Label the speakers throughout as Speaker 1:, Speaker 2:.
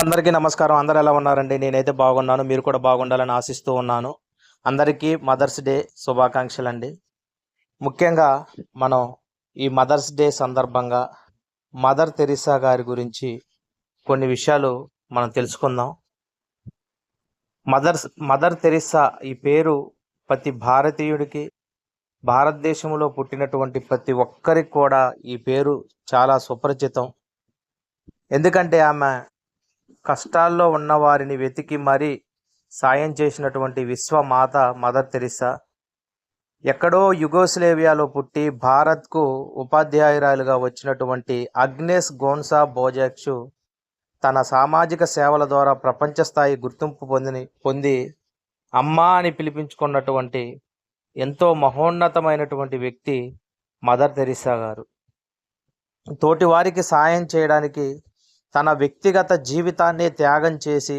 Speaker 1: అందరికీ నమస్కారం. అందరు ఎలా ఉన్నారండి? నేనైతే బాగున్నాను. మీరు కూడా బాగుండాలని ఆశిస్తూ ఉన్నాను. అందరికీ మదర్స్ డే శుభాకాంక్షలు అండి ముఖ్యంగా మనం ఈ మదర్స్ డే సందర్భంగా మదర్ తెరిసా గారి గురించి కొన్ని విషయాలు మనం తెలుసుకుందాం. మదర్స్ మదర్ తెరిసా ఈ పేరు ప్రతి భారతీయుడికి భారతదేశంలో పుట్టినటువంటి ప్రతి ఒక్కరికి కూడా ఈ పేరు చాలా సుపరిచితం. ఎందుకంటే ఆమె కష్టాల్లో ఉన్న వారిని వెతికి మరీ సాయం చేసినటువంటి విశ్వమాత మదర్ తెరిసా ఎక్కడో యుగోస్లేవియాలో పుట్టి భారత్కు ఉపాధ్యాయురాలుగా వచ్చినటువంటి అగ్నేస్ గోన్సా బోజాక్షు తన సామాజిక సేవల ద్వారా ప్రపంచ స్థాయి గుర్తింపు పొందిని పొంది అమ్మా అని పిలిపించుకున్నటువంటి ఎంతో మహోన్నతమైనటువంటి వ్యక్తి మదర్ తెరిసా గారు. తోటి వారికి సాయం చేయడానికి తన వ్యక్తిగత జీవితాన్ని త్యాగం చేసి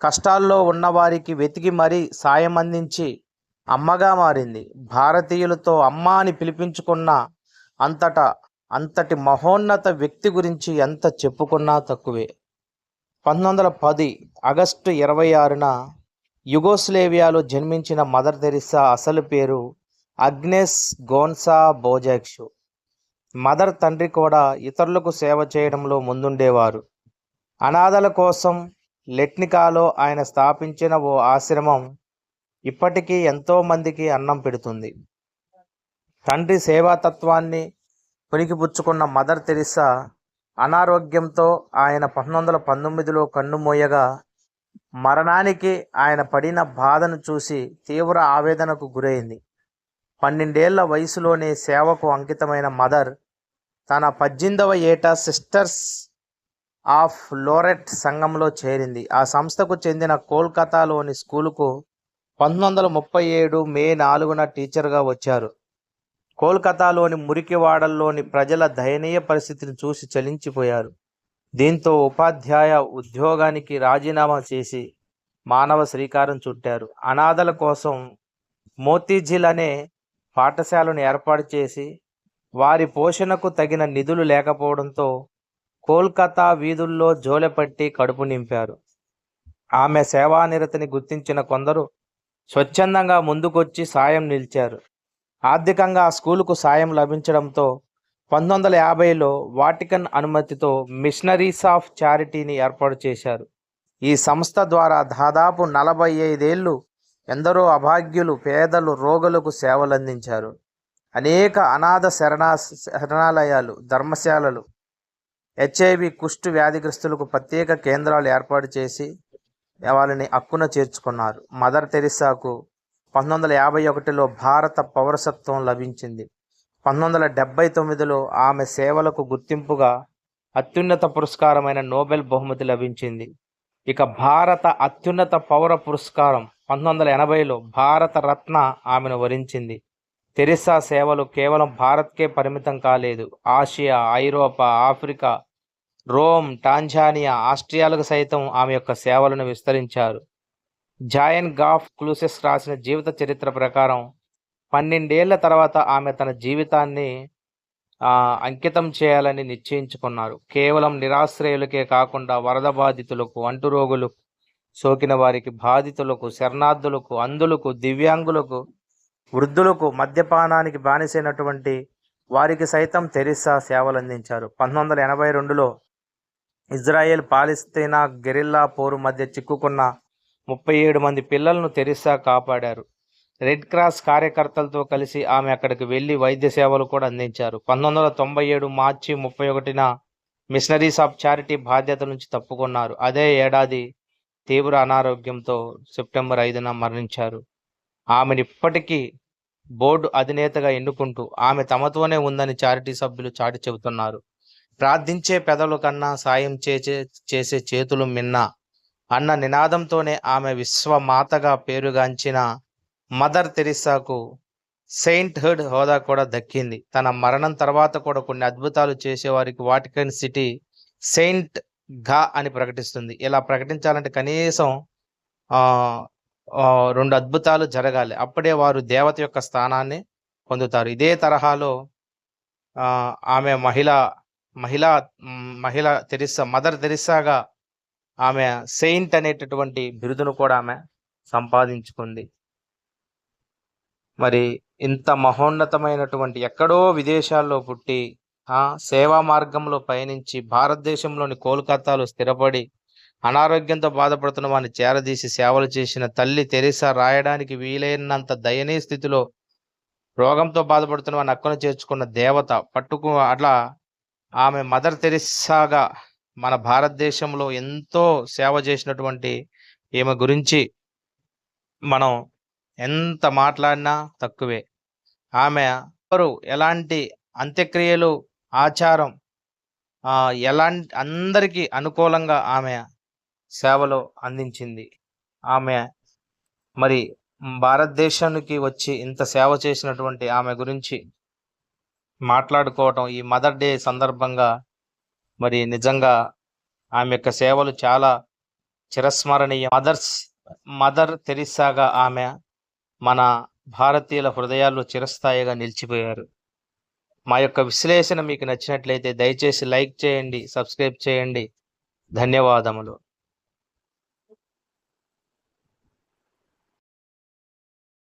Speaker 1: కష్టాల్లో ఉన్నవారికి వెతికి మరీ సాయం అందించి అమ్మగా మారింది. భారతీయులతో అమ్మ అని పిలిపించుకున్న అంతటా అంతటి మహోన్నత వ్యక్తి గురించి ఎంత చెప్పుకున్నా తక్కువే. పంతొమ్మిది వందల పది ఆగస్టు ఇరవై ఆరున యుగోస్లేవియాలో జన్మించిన మదర్ తెరిసా అసలు పేరు అగ్నెస్ గోన్సా బోజాక్షు మదర్ తండ్రి కూడా ఇతరులకు సేవ చేయడంలో ముందుండేవారు. అనాథల కోసం లెట్నికాలో ఆయన స్థాపించిన ఓ ఆశ్రమం ఇప్పటికీ ఎంతో మందికి అన్నం పెడుతుంది. తండ్రి సేవాతత్వాన్ని పుణికిపుచ్చుకున్న మదర్ తెరిసా అనారోగ్యంతో ఆయన పంతొమ్మిది వందల పంతొమ్మిదిలో కన్నుమూయగా మరణానికి ఆయన పడిన బాధను చూసి తీవ్ర ఆవేదనకు గురైంది. పన్నెండేళ్ళ వయసులోనే సేవకు అంకితమైన మదర్ తన పద్దెనిమిదవ ఏట సిస్టర్స్ ఆఫ్ లోరెట్ సంఘంలో చేరింది. ఆ సంస్థకు చెందిన కోల్కతాలోని స్కూలుకు పంతొమ్మిది వందల ముప్పై ఏడు మే నాలుగున టీచర్గా వచ్చారు. కోల్కతాలోని మురికివాడల్లోని ప్రజల దయనీయ పరిస్థితిని చూసి చలించిపోయారు. దీంతో ఉపాధ్యాయ ఉద్యోగానికి రాజీనామా చేసి మానవ శ్రీకారం చుట్టారు. అనాథల కోసం మోతీజిల్ అనే పాఠశాలను ఏర్పాటు చేసి వారి పోషణకు తగిన నిధులు లేకపోవడంతో కోల్కతా వీధుల్లో జోలెపట్టి కడుపు నింపారు. ఆమె సేవానిరతిని గుర్తించిన కొందరు స్వచ్ఛందంగా ముందుకొచ్చి సాయం నిలిచారు. ఆర్థికంగా ఆ స్కూలుకు సాయం లభించడంతో పంతొమ్మిది వందల యాభైలో వాటికన్ అనుమతితో మిషనరీస్ ఆఫ్ చారిటీని ఏర్పాటు చేశారు. ఈ సంస్థ ద్వారా దాదాపు నలభై ఐదేళ్ళు ఎందరో అభాగ్యులు పేదలు రోగులకు సేవలందించారు. అనేక అనాథ శరణా శరణాలయాలు ధర్మశాలలు హెచ్ఐవి కుష్టు వ్యాధిగ్రస్తులకు ప్రత్యేక కేంద్రాలు ఏర్పాటు చేసి వాళ్ళని అక్కున చేర్చుకున్నారు. మదర్ తెరిసాకు పంతొమ్మిది వందల యాభై ఒకటిలో భారత పౌరసత్వం లభించింది. పంతొమ్మిది వందల డెబ్బై తొమ్మిదిలో ఆమె సేవలకు గుర్తింపుగా అత్యున్నత పురస్కారమైన నోబెల్ బహుమతి లభించింది. ఇక భారత అత్యున్నత పౌర పురస్కారం పంతొమ్మిది వందల ఎనభైలో భారత రత్న ఆమెను వరించింది. తెరిసా సేవలు కేవలం భారత్కే పరిమితం కాలేదు. ఆసియా ఐరోపా ఆఫ్రికా రోమ్ టాంజానియా ఆస్ట్రియాలకు సైతం ఆమె యొక్క సేవలను విస్తరించారు. జాయన్ గాఫ్ క్లూసెస్ రాసిన జీవిత చరిత్ర ప్రకారం పన్నెండేళ్ళ తర్వాత ఆమె తన జీవితాన్ని అంకితం చేయాలని నిశ్చయించుకున్నారు. కేవలం నిరాశ్రయులకే కాకుండా వరద బాధితులకు అంటు రోగులకు సోకిన వారికి బాధితులకు శరణార్థులకు అంధులకు దివ్యాంగులకు వృద్ధులకు మద్యపానానికి బానిసైనటువంటి వారికి సైతం తెరిసా సేవలు అందించారు పంతొమ్మిది వందల ఎనభై రెండులో ఇజ్రాయెల్ పాలిస్తీనా గెరిల్లా పోరు మధ్య చిక్కుకున్న ముప్పై ఏడు మంది పిల్లలను తెరిసా కాపాడారు. రెడ్ క్రాస్ కార్యకర్తలతో కలిసి ఆమె అక్కడికి వెళ్ళి వైద్య సేవలు కూడా అందించారు. పంతొమ్మిది వందల తొంభై ఏడు మార్చి ముప్పై ఒకటిన మిషనరీస్ ఆఫ్ చారిటీ బాధ్యత నుంచి తప్పుకున్నారు. అదే ఏడాది తీవ్ర అనారోగ్యంతో సెప్టెంబర్ ఐదున మరణించారు. ఆమెను ఇప్పటికీ బోర్డు అధినేతగా ఎన్నుకుంటూ ఆమె తమతోనే ఉందని చారిటీ సభ్యులు చాటి చెబుతున్నారు. ప్రార్థించే పెదవుల కన్నా సాయం చేసే చేసే చేతులు మిన్న అన్న నినాదంతోనే ఆమె విశ్వమాతగా పేరుగాంచిన మదర్ తెరిసాకు సెయింట్ హుడ్ హోదా కూడా దక్కింది. తన మరణం తర్వాత కూడా కొన్ని అద్భుతాలు చేసేవారికి వాటికన్ సిటీ సెయింట్గా అని ప్రకటిస్తుంది. ఇలా ప్రకటించాలంటే కనీసం రెండు అద్భుతాలు జరగాలి. అప్పుడే వారు దేవత యొక్క స్థానాన్ని పొందుతారు. ఇదే తరహాలో ఆమె మహిళ మహిళా మహిళ తెరిసా మదర్ తెరిసాగా ఆమె సెయింట్ అనేటటువంటి బిరుదును కూడా ఆమె సంపాదించుకుంది. మరి ఇంత మహోన్నతమైనటువంటి ఎక్కడో విదేశాల్లో పుట్టి ఆ సేవా మార్గంలో పయనించి భారతదేశంలోని కోల్కతాలో స్థిరపడి అనారోగ్యంతో బాధపడుతున్న వారిని చేరదీసి సేవలు చేసిన తల్లి తెరిసా రాయడానికి వీలైనంత దయనీయ స్థితిలో రోగంతో బాధపడుతున్న వారిని అక్కను చేర్చుకున్న దేవత పట్టుకు అట్లా ఆమె మదర్ తెరిసాగా మన భారతదేశంలో ఎంతో సేవ చేసినటువంటి ఈమె గురించి మనం ఎంత మాట్లాడినా తక్కువే. ఆమె ఎవరు? ఎలాంటి అంత్యక్రియలు ఆచారం ఎలాంటి అందరికీ అనుకూలంగా ఆమె సేవలు అందించింది. ఆమె మరి భారతదేశానికి వచ్చి ఇంత సేవ చేసినటువంటి ఆమె గురించి మాట్లాడుకోవటం ఈ మదర్ డే సందర్భంగా మరి నిజంగా ఆమె యొక్క సేవలు చాలా చిరస్మరణీయ. మదర్స్ మదర్ తెరిసాగా ఆమె మన భారతీయుల హృదయాల్లో చిరస్థాయిగా నిలిచిపోయారు. మా యొక్క విశ్లేషణ మీకు నచ్చినట్లయితే దయచేసి లైక్ చేయండి సబ్స్క్రైబ్ చేయండి. ధన్యవాదములు.